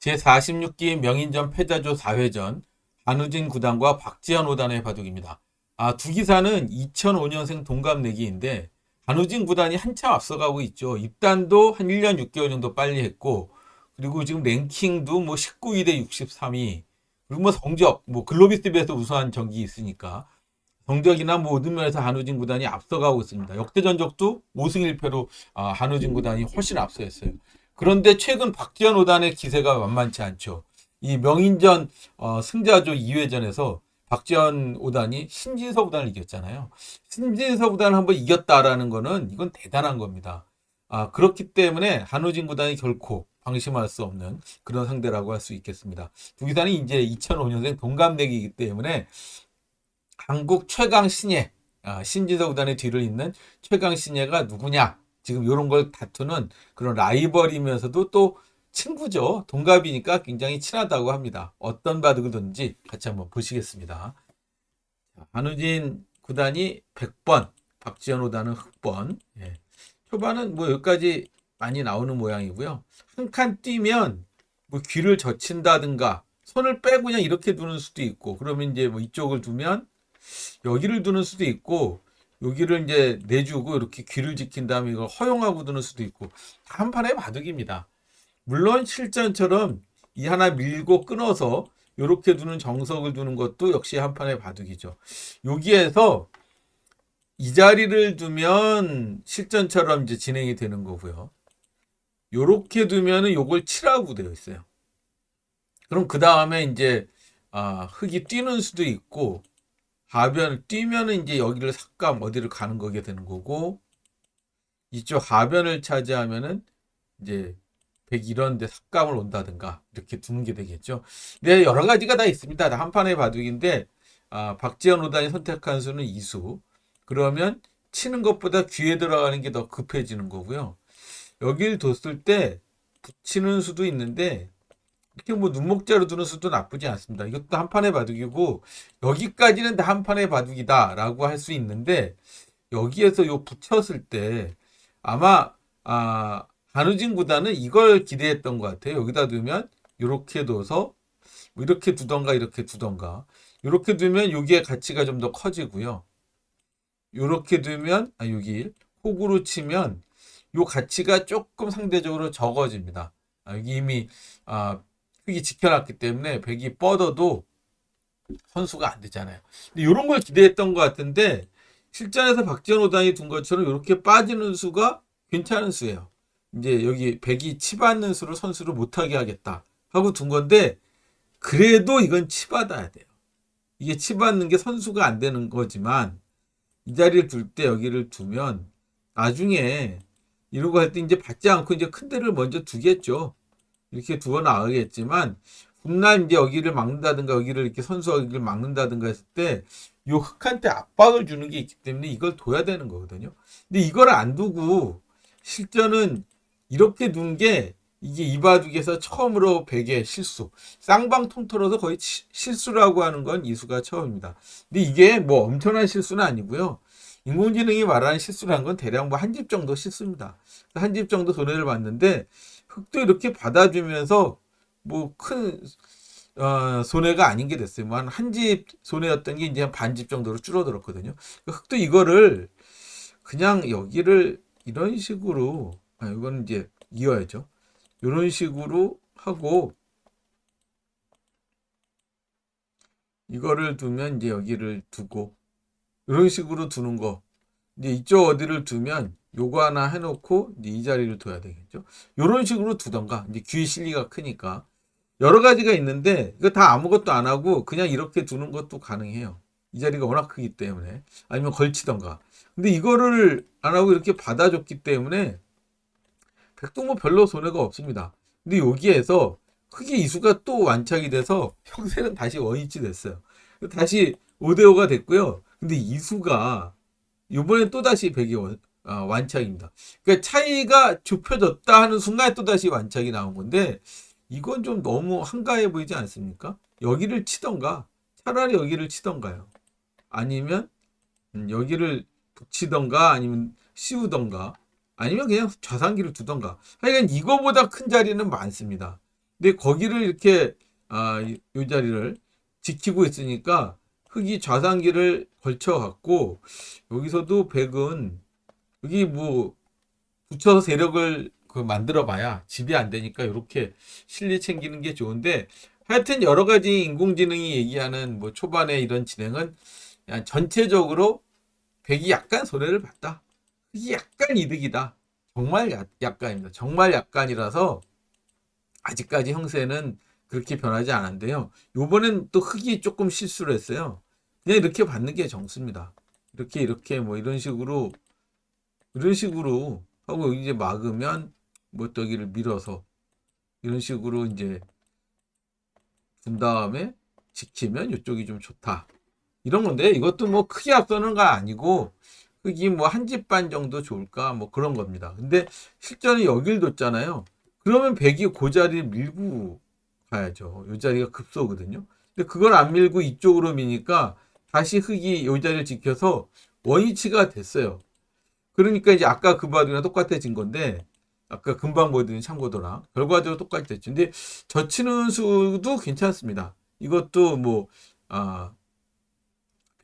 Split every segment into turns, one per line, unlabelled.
제46기 명인전 패자조 4회전 한우진 구단과 박지현 오단의 바둑입니다. 아, 두 기사는 2005년생 동갑내기인데 한우진 구단이 한참 앞서가고 있죠. 입단도 한 1년 6개월 정도 빨리 했고 그리고 지금 랭킹도 뭐 19위 대 63위 그리고 뭐 성적 뭐 글로비스 비에서 우수한 적이 있으니까 성적이나 뭐 모든 면에서 한우진 구단이 앞서가고 있습니다. 역대 전적도 5승 1패로 아, 한우진 구단이 훨씬 앞서했어요. 그런데 최근 박지현 오단의 기세가 만만치 않죠. 이 명인전 어, 승자조 2회전에서 박지현 오단이 신진서 구단을 이겼잖아요. 신진서 구단을 한번 이겼다라는 거는 이건 대단한 겁니다. 아, 그렇기 때문에 한우진 구단이 결코 방심할 수 없는 그런 상대라고 할 수 있겠습니다. 두 기사는 이제 2005년생 동갑내기이기 때문에 한국 최강 신예, 아, 신진서 구단의 뒤를 잇는 최강 신예가 누구냐? 지금 이런 걸 다투는 그런 라이벌이면서도 또 친구죠. 동갑이니까 굉장히 친하다고 합니다. 어떤 바둑을 든지 같이 한번 보시겠습니다. 자, 한우진 구단이 100번, 박지현 오단은 흑번. 예. 초반은 뭐 여기까지 많이 나오는 모양이고요. 한 칸 뛰면 뭐 귀를 젖힌다든가 손을 빼고 그냥 이렇게 두는 수도 있고 그러면 이제 뭐 이쪽을 두면 여기를 두는 수도 있고 여기를 이제 내주고 이렇게 귀를 지킨 다음에 이걸 허용하고 두는 수도 있고 다한 판의 바둑입니다. 물론 실전처럼 이 하나 밀고 끊어서 이렇게 두는 정석을 두는 것도 역시 한 판의 바둑이죠. 여기에서 이 자리를 두면 실전처럼 이제 진행이 되는 거고요. 요렇게 두면은 요걸 치라고 되어 있어요. 그럼 그 다음에 이제 아, 흙이 뛰는 수도 있고 하변을 뛰면은 이제 여기를 삭감 어디를 가는 거게 되는 거고 이쪽 하변을 차지하면은 이제 백 이런 데 삭감을 온다든가 이렇게 두는 게 되겠죠. 네, 여러 가지가 다 있습니다. 다 한 판의 바둑인데 아, 박지현 오단이 선택한 수는 이수. 그러면 치는 것보다 귀에 들어가는 게 더 급해지는 거고요. 여기를 뒀을 때 붙이는 수도 있는데 이렇게 뭐 눈목자로 두는 수도 나쁘지 않습니다. 이것도 한 판의 바둑이고 여기까지는 다 한 판의 바둑이다라고 할 수 있는데 여기에서 요 붙였을 때 아마 아 한우진 구단은 이걸 기대했던 것 같아요. 여기다 두면 이렇게 둬서 뭐 이렇게 두던가 이렇게 두던가 이렇게 두면 여기에 가치가 좀 더 커지고요. 이렇게 두면 아 여기 호구로 치면 요 가치가 조금 상대적으로 적어집니다. 아, 이미 아, 흙이 지켜놨기 때문에 백이 뻗어도 선수가 안 되잖아요. 근데 이런 걸 기대했던 것 같은데 실전에서 박지원 오단이 둔 것처럼 이렇게 빠지는 수가 괜찮은 수예요. 이제 여기 백이 치받는 수를 선수를 못하게 하겠다 하고 둔 건데 그래도 이건 치받아야 돼요. 이게 치받는 게 선수가 안 되는 거지만 이 자리를 둘 때 여기를 두면 나중에 이러고 할 때 이제 받지 않고 이제 큰 데를 먼저 두겠죠. 이렇게 두어 나가겠지만 훗날 이제 여기를 막는다든가 여기를 이렇게 선수 여기를 막는다든가 했을 때 요 흑한테 압박을 주는 게 있기 때문에 이걸 둬야 되는 거거든요. 근데 이걸 안 두고 실전은 이렇게 둔 게 이게 이바둑에서 처음으로 백의 실수 쌍방 통틀어서 거의 치- 실수라고 하는 건 이수가 처음입니다. 근데 이게 뭐 엄청난 실수는 아니고요. 인공지능이 말하는 실수라는 건 대략 뭐 한 집 정도 실수입니다. 한 집 정도 손해를 봤는데 흙도 이렇게 받아주면서 뭐큰 어, 손해가 아닌 게 됐어요. 뭐 한 집 손해였던 게 이제 한 반 집 정도로 줄어들었거든요. 흙도 이거를 그냥 여기를 이런 식으로 아 이건 이제 이어야죠. 이런 식으로 하고 이거를 두면 이제 여기를 두고 이런 식으로 두는 거 이제 이쪽 어디를 두면 요거 하나 해놓고 이 자리를 둬야 되겠죠. 이런 식으로 두던가 이제 귀 실리가 크니까 여러 가지가 있는데 이거 다 아무것도 안 하고 그냥 이렇게 두는 것도 가능해요. 이 자리가 워낙 크기 때문에 아니면 걸치던가. 근데 이거를 안 하고 이렇게 받아줬기 때문에 백도 뭐 별로 손해가 없습니다. 근데 여기에서 흑의 이수가 또 완착이 돼서 형세는 다시 원위치 됐어요. 다시 5대5가 됐고요. 근데 이수가 이번엔 또 다시 백이 원, 아, 완착입니다. 그러니까 차이가 좁혀졌다 하는 순간에 또 다시 완착이 나온 건데 이건 좀 너무 한가해 보이지 않습니까? 여기를 치던가 차라리 여기를 치던가요. 아니면 음, 여기를 붙이던가 아니면 씌우던가 아니면 그냥 좌상기를 두던가 하여간 이거보다 큰 자리는 많습니다. 근데 거기를 이렇게 아, 이- 요 자리를 지키고 있으니까 흑이 좌상기를 걸쳐 갖고 여기서도 백은 여기 뭐 붙여서 세력을 그 만들어 봐야 집이 안 되니까 이렇게 실리 챙기는 게 좋은데 하여튼 여러 가지 인공지능이 얘기하는 뭐 초반에 이런 진행은 그냥 전체적으로 백이 약간 손해를 봤다. 흑이 약간 이득이다. 정말 약, 약간입니다. 정말 약간이라서 아직까지 형세는 그렇게 변하지 않았는데요. 요번엔 또 흑이 조금 실수를 했어요. 그냥 이렇게 받는 게 정수입니다. 이렇게 이렇게 뭐 이런 식으로 이런 식으로 하고 이제 막으면 뭐 여기를 밀어서 이런 식으로 이제 준 다음에 지키면 이쪽이 좀 좋다. 이런 건데 이것도 뭐 크게 앞서는 거 아니고 흑이 뭐 한 집 반 정도 좋을까 뭐 그런 겁니다. 근데 실전에 여길 뒀잖아요. 그러면 백이 그 자리를 밀고 가야죠. 이 자리가 급소거든요. 근데 그걸 안 밀고 이쪽으로 미니까 다시 흑이 이 자리를 지켜서 원위치가 됐어요. 그러니까 이제 아까 그 바둑이랑 똑같아진 건데 아까 금방 보여드린 참고도랑 결과적으로 똑같이 됐죠. 근데 젖히는 수도 괜찮습니다. 이것도 뭐 아,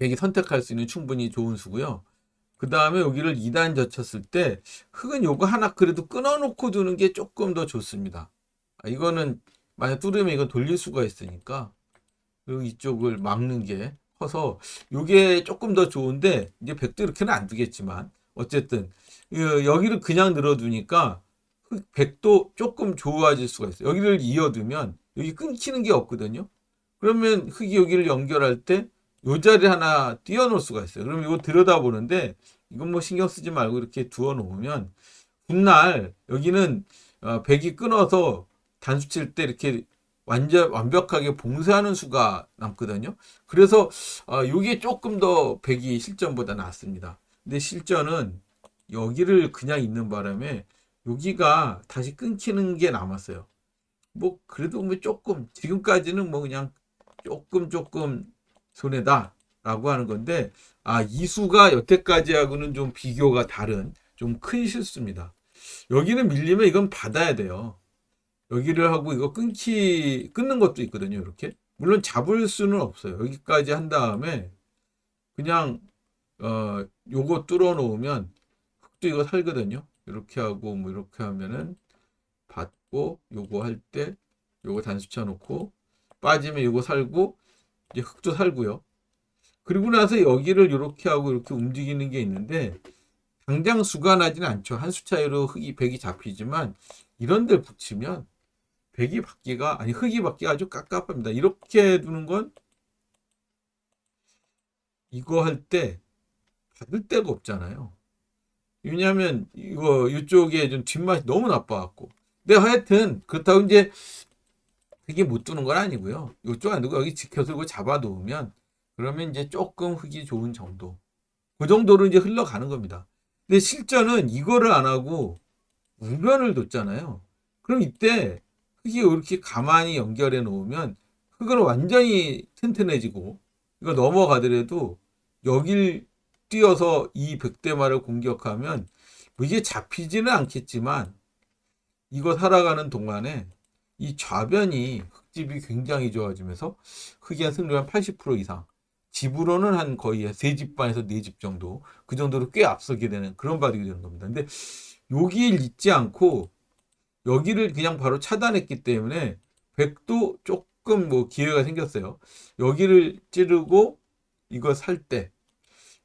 백이 선택할 수 있는 충분히 좋은 수고요. 그 다음에 여기를 2단 젖혔을 때 흑은 요거 하나 그래도 끊어놓고 두는 게 조금 더 좋습니다. 아, 이거는 만약 뚫으면 이건 돌릴 수가 있으니까 그리고 이쪽을 막는 게 커서 요게 조금 더 좋은데 이제 백도 이렇게는 안 두겠지만 어쨌든 그 여기를 그냥 늘어두니까 흑- 백도 조금 좋아질 수가 있어요. 여기를 이어두면 여기 끊기는 게 없거든요. 그러면 흑이 여기를 연결할 때 요 자리 하나 띄워놓을 수가 있어요. 그럼 이거 들여다보는데 이건 뭐 신경 쓰지 말고 이렇게 두어 놓으면 훗날 여기는 어, 백이 끊어서 단수 칠 때 이렇게 완전 완벽하게 봉쇄하는 수가 남거든요. 그래서 어, 이게 조금 더 백이 실전보다 낫습니다. 근데 실전은 여기를 그냥 있는 바람에 여기가 다시 끊기는 게 남았어요. 뭐 그래도 뭐 조금 지금까지는 뭐 그냥 조금 조금 손해다 라고 하는 건데 아 이수가 여태까지하고는 좀 비교가 다른 좀 큰 실수입니다. 여기는 밀리면 이건 받아야 돼요. 여기를 하고 이거 끊기 끊는 것도 있거든요. 이렇게 물론 잡을 수는 없어요. 여기까지 한 다음에 그냥 어 요거 뚫어 놓으면 흙도 이거 살거든요. 이렇게 하고 뭐 이렇게 하면은 받고 요거 할 때 요거 단수 쳐 놓고 빠지면 요거 살고 이제 흙도 살고요. 그리고 나서 여기를 이렇게 하고 이렇게 움직이는 게 있는데 당장 수가 나지는 않죠. 한 수 차이로 흙이 백이 잡히지만 이런 데 붙이면 백이 받기가 아니 흙이 받기가 아주 깝깝합니다. 이렇게 두는 건 이거 할 때 받을 데가 없잖아요. 왜냐하면 이거 이쪽에 좀 뒷맛이 너무 나빠갖고. 근데 하여튼 그렇다고 이제 흙이 못 두는 건 아니고요. 이쪽 안 두고 여기 지켜들고 잡아 놓으면 그러면 이제 조금 흙이 좋은 정도. 그 정도로 이제 흘러가는 겁니다. 근데 실전은 이거를 안 하고 우변을 뒀잖아요. 그럼 이때 흙이 이렇게 가만히 연결해 놓으면 흙은 완전히 튼튼해지고 이거 넘어가더라도 여길 뛰어서 이 백대마를 공격하면 뭐 이게 잡히지는 않겠지만 이거 살아가는 동안에 이 좌변이 흙집이 굉장히 좋아지면서 흙이 한 승률 한80% 이상 집으로는 한 거의 세집 반에서 네 집 정도 그 정도로 꽤 앞서게 되는 그런 바둑이 되는 겁니다. 근데 여기를 잊지 않고 여기를 그냥 바로 차단했기 때문에 백도 조금 뭐 기회가 생겼어요. 여기를 찌르고 이거 살 때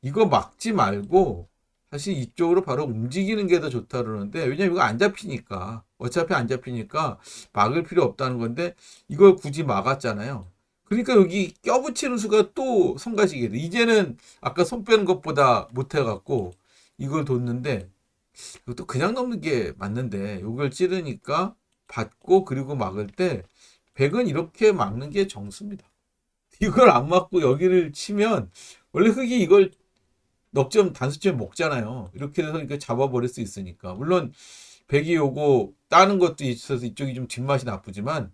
이거 막지 말고 사실 이쪽으로 바로 움직이는 게 더 좋다 그러는데 왜냐면 이거 안 잡히니까 어차피 안 잡히니까 막을 필요 없다는 건데 이걸 굳이 막았잖아요. 그러니까 여기 껴붙이는 수가 또 성가시게 돼. 이제는 아까 손 빼는 것보다 못해갖고 이걸 뒀는데 이것도 그냥 넘는 게 맞는데 이걸 찌르니까 받고 그리고 막을 때 백은 이렇게 막는 게 정수입니다. 이걸 안 맞고 여기를 치면 원래 흙이 이걸 넉점 단수점 먹잖아요. 이렇게 돼서 이렇게 잡아버릴 수 있으니까. 물론 백이 요거 따는 것도 있어서 이쪽이 좀 뒷맛이 나쁘지만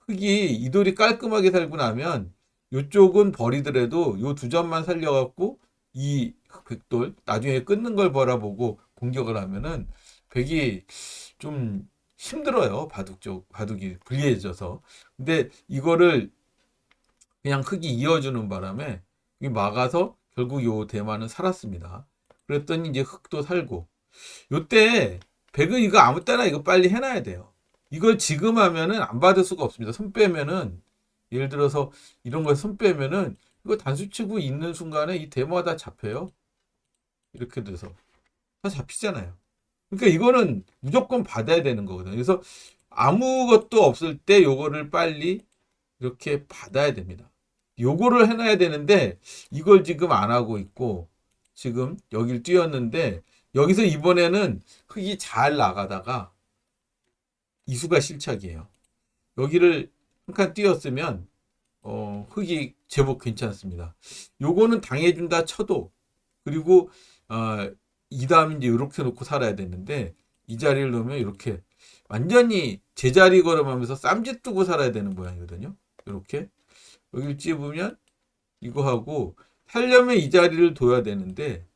흙이 이 돌이 깔끔하게 살고 나면 요쪽은 버리더라도 요 두 점만 살려갖고 이 백돌 나중에 끊는 걸 바라보고 공격을 하면은 백이 좀 힘들어요. 바둑 쪽 바둑이 불리해져서. 근데 이거를 그냥 흙이 이어주는 바람에 이 막아서 결국 요 대마는 살았습니다. 그랬더니 이제 흙도 살고 요때 백은 이거 아무 때나 이거 빨리 해놔야 돼요. 이걸 지금 하면은 안 받을 수가 없습니다. 손 빼면은 예를 들어서 이런 거에 손 빼면은 이거 단수 치고 있는 순간에 이 대마가 다 잡혀요. 이렇게 돼서 다 잡히잖아요. 그러니까 이거는 무조건 받아야 되는 거거든요. 그래서 아무것도 없을 때 요거를 빨리 이렇게 받아야 됩니다. 요거를 해놔야 되는데 이걸 지금 안 하고 있고 지금 여길 뛰었는데 여기서 이번에는 흙이 잘 나가다가 이수가 실착이에요. 여기를 한 칸 뛰었으면 어, 흙이 제법 괜찮습니다. 요거는 당해준다 쳐도 그리고 어, 이 다음 이제 이렇게 놓고 살아야 되는데 이 자리를 놓으면 이렇게 완전히 제자리 걸음하면서 쌈짓 두고 살아야 되는 모양이거든요. 이렇게 여기를 찝으면 이거 하고 살려면 이 자리를 둬야 되는데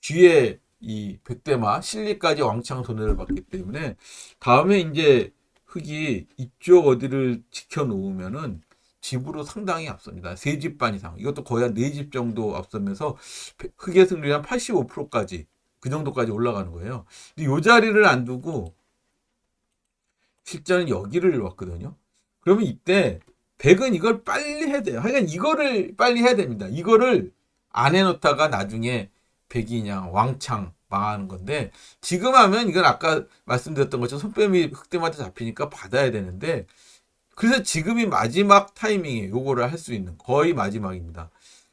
뒤에 이 백대마 실리까지 왕창 손해를 봤기 때문에 다음에 이제 흙이 이쪽 어디를 지켜 놓으면은 집으로 상당히 앞섭니다. 세 집 반 이상. 이것도 거의 한 네 집 정도 앞서면서 흙의 승률이 한 85%까지 그 정도까지 올라가는 거예요. 근데 이 자리를 안 두고 실제는 여기를 왔거든요. 그러면 이때 백은 이걸 빨리 해야 돼요. 하여간 이거를 빨리 해야 됩니다. 이거를 안 해놓다가 나중에 백이 그냥 왕창 망하는 건데 지금 하면 이건 아까 말씀드렸던 것처럼 손뼉이 흑대마다 잡히니까 받아야 되는데 그래서 지금이 마지막 타이밍이에요. 요거를 할 수 있는 거의 마지막입니다.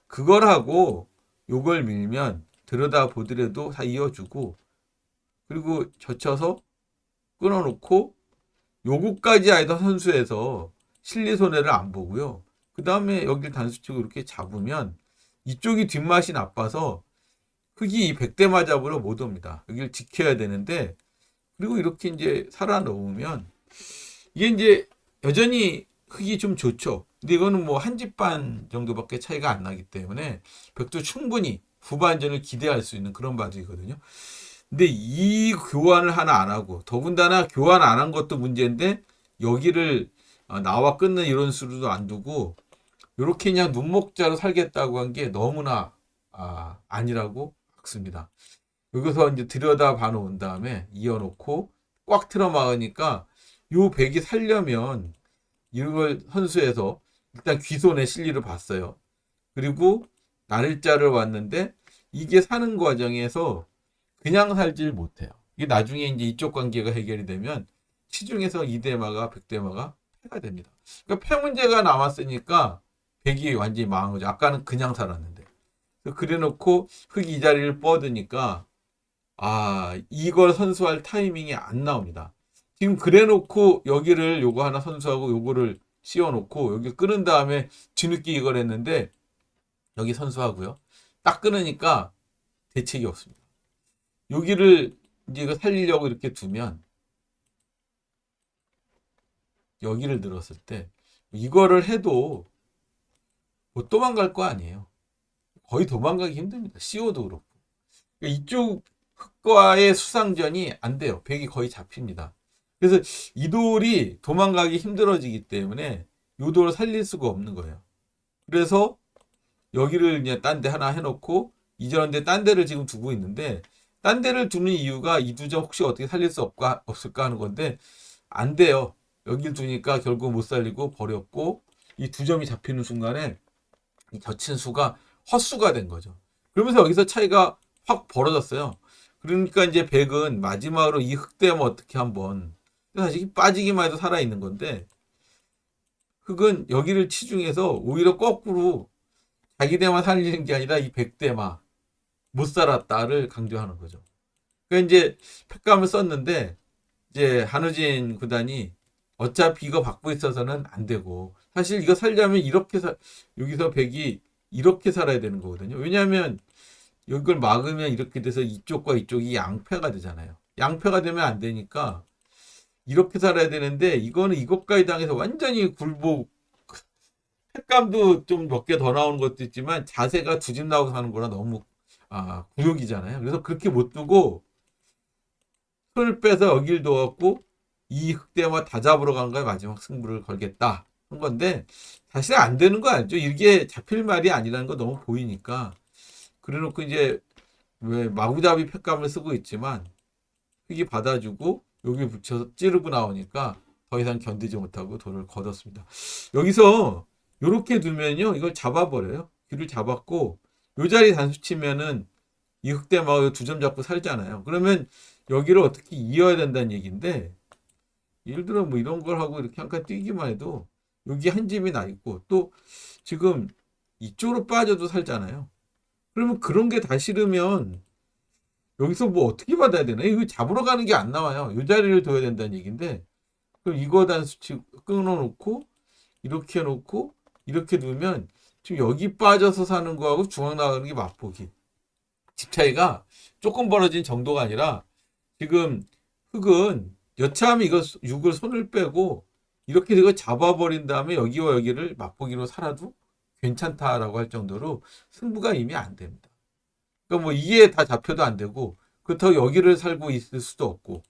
그걸 하고 요걸 밀면 들여다 보더라도 다 이어주고 그리고 젖혀서 끊어놓고 요거까지 아이다 선수에서 실리 손해를 안 보고요. 그 다음에 여기를 단수치고 이렇게 잡으면 이쪽이 뒷맛이 나빠서 흙이 이 백대마 잡으러 못 옵니다. 여기를 지켜야 되는데 그리고 이렇게 이제 살아 놓으면 이게 이제 여전히 흙이 좀 좋죠. 근데 이거는 뭐 한 집 반 정도밖에 차이가 안 나기 때문에 백도 충분히 후반전을 기대할 수 있는 그런 바둑이거든요. 근데 이 교환을 하나 안 하고 더군다나 교환 안 한 것도 문제인데 여기를 어, 나와 끊는 이런 수로도 안 두고 이렇게 그냥 눈목자로 살겠다고 한 게 너무나 아, 아니라고 박습니다. 여기서 이제 들여다 봐놓은 다음에 이어놓고 꽉 틀어 막으니까 요 백이 살려면 이걸 선수에서 일단 귀손의 실리를 봤어요. 그리고 날짜를 왔는데 이게 사는 과정에서 그냥 살질 못해요. 이게 나중에 이제 이쪽 관계가 해결이 되면 시중에서 이대마가 백대마가 패가 됩니다. 그러니까 패 문제가 나왔으니까 백이 완전히 망한 거죠. 아까는 그냥 살았는데. 그래 놓고 흙이 이 자리를 뻗으니까 아 이걸 선수할 타이밍이 안 나옵니다. 지금 그래 놓고 여기를 요거 하나 선수하고 요거를 씌워 놓고 여기 끊은 다음에 뒤늦게 이걸 했는데 여기 선수하고요. 딱 끊으니까 대책이 없습니다. 여기를 이제 이거 살리려고 이렇게 두면 여기를 들었을 때 이거를 해도 못 도망갈 거 아니에요. 거의 도망가기 힘듭니다. CO도 그렇고. 그러니까 이쪽 흑과의 수상전이 안 돼요. 백이 거의 잡힙니다. 그래서 이 돌이 도망가기 힘들어지기 때문에 이 돌을 살릴 수가 없는 거예요. 그래서 여기를 그냥 딴 데 하나 해놓고 이전데 딴 데를 지금 두고 있는데 딴 데를 두는 이유가 이두점 혹시 어떻게 살릴 수 없을까 하는 건데 안 돼요. 여길 두니까 결국 못 살리고 버렸고 이 두 점이 잡히는 순간에 이 젖힌 수가 헛수가 된 거죠. 그러면서 여기서 차이가 확 벌어졌어요. 그러니까 이제 백은 마지막으로 이 흑대면 어떻게 한번 사실 빠지기만 해도 살아 있는 건데 흑은 여기를 치중해서 오히려 거꾸로 자기 대만 살리는 게 아니라 이 백대마 못 살았다를 강조하는 거죠. 그러니까 이제 팩감을 썼는데 이제 한우진 구단이 어차피 이거 받고 있어서는 안 되고 사실 이거 살려면 이렇게 사, 여기서 백이 이렇게 살아야 되는 거거든요. 왜냐하면 이걸 막으면 이렇게 돼서 이쪽과 이쪽이 양패가 되잖아요. 양패가 되면 안 되니까 이렇게 살아야 되는데 이거는 이것까지 당해서 완전히 굴복 횟감도 좀 몇 개 더 나오는 것도 있지만 자세가 두 집 나오고 사는 거라 너무 아, 구욕이잖아요. 그래서 그렇게 못 두고 손을 빼서 여길 둬갖고 이 흑대마 다 잡으러 간 거에 마지막 승부를 걸겠다 한 건데 사실 안 되는 거 알죠? 이게 잡힐 말이 아니라는 거 너무 보이니까 그래놓고 이제 왜 마구잡이 팩감을 쓰고 있지만 흑이 받아주고 여기 붙여서 찌르고 나오니까 더 이상 견디지 못하고 돌을 걷었습니다. 여기서 이렇게 두면요 이걸 잡아버려요. 귀를 잡았고 요 자리 단수 치면은 이 흑대마가 두 점 잡고 살잖아요. 그러면 여기를 어떻게 이어야 된다는 얘기인데 예를 들어 뭐 이런 걸 하고 이렇게 한 칸 뛰기만 해도 여기 한 집이 나 있고 또 지금 이쪽으로 빠져도 살잖아요. 그러면 그런 게 다 싫으면 여기서 뭐 어떻게 받아야 되나? 이거 잡으러 가는 게 안 나와요. 이 자리를 둬야 된다는 얘기인데 그럼 이거 단수치 끊어놓고 이렇게 해놓고 이렇게 두면 지금 여기 빠져서 사는 거하고 중앙 나가는 게 맛보기. 집 차이가 조금 벌어진 정도가 아니라 지금 흙은 여차하면 이거 6을 손을 빼고 이렇게 이거 잡아버린 다음에 여기와 여기를 맛보기로 살아도 괜찮다라고 할 정도로 승부가 이미 안 됩니다. 그러니까 뭐 이게 다 잡혀도 안 되고 그렇다고 여기를 살고 있을 수도 없고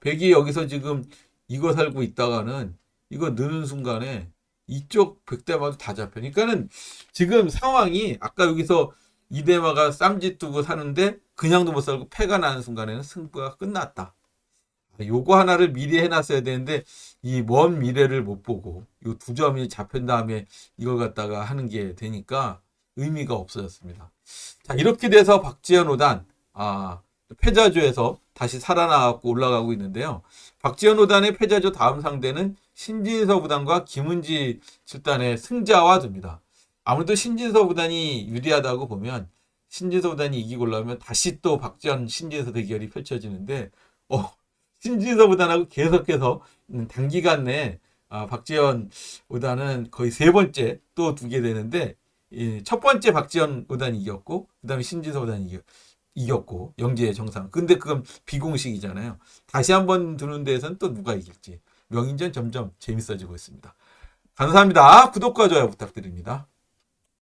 백이 여기서 지금 이거 살고 있다가는 이거 느는 순간에 이쪽 백대마도 다 잡혀. 그러니까는 지금 상황이 아까 여기서 이대마가 쌈짓 두고 사는데 그냥도 못 살고 패가 나는 순간에는 승부가 끝났다. 요거 하나를 미리 해놨어야 되는데 이 먼 미래를 못 보고 요 두 점이 잡힌 다음에 이걸 갖다가 하는 게 되니까 의미가 없어졌습니다. 자 이렇게 돼서 박지현 오단 아 패자조에서 다시 살아나갖고 올라가고 있는데요. 박지현 오단의 패자조 다음 상대는 신진서 구단과 김은지 7단의 승자와 됩니다. 아무래도 신진서 구단이 유리하다고 보면 신진서 구단이 이기고 올라오면 다시 또 박지현 신진서 대결이 펼쳐지는데 어 신진서 구단하고 계속해서 음, 단기간 내에 아, 박지현 구단은 거의 세 번째 또 두게 되는데 이첫 번째 박지현 구단이 이겼고 그다음에 신진서 이겼, 이겼고 영지의 정상. 근데 그건 비공식이잖아요. 다시 한번 두는 데에서는 또 누가 이길지 명인전 점점 재밌어지고 있습니다. 감사합니다. 구독과 좋아요 부탁드립니다.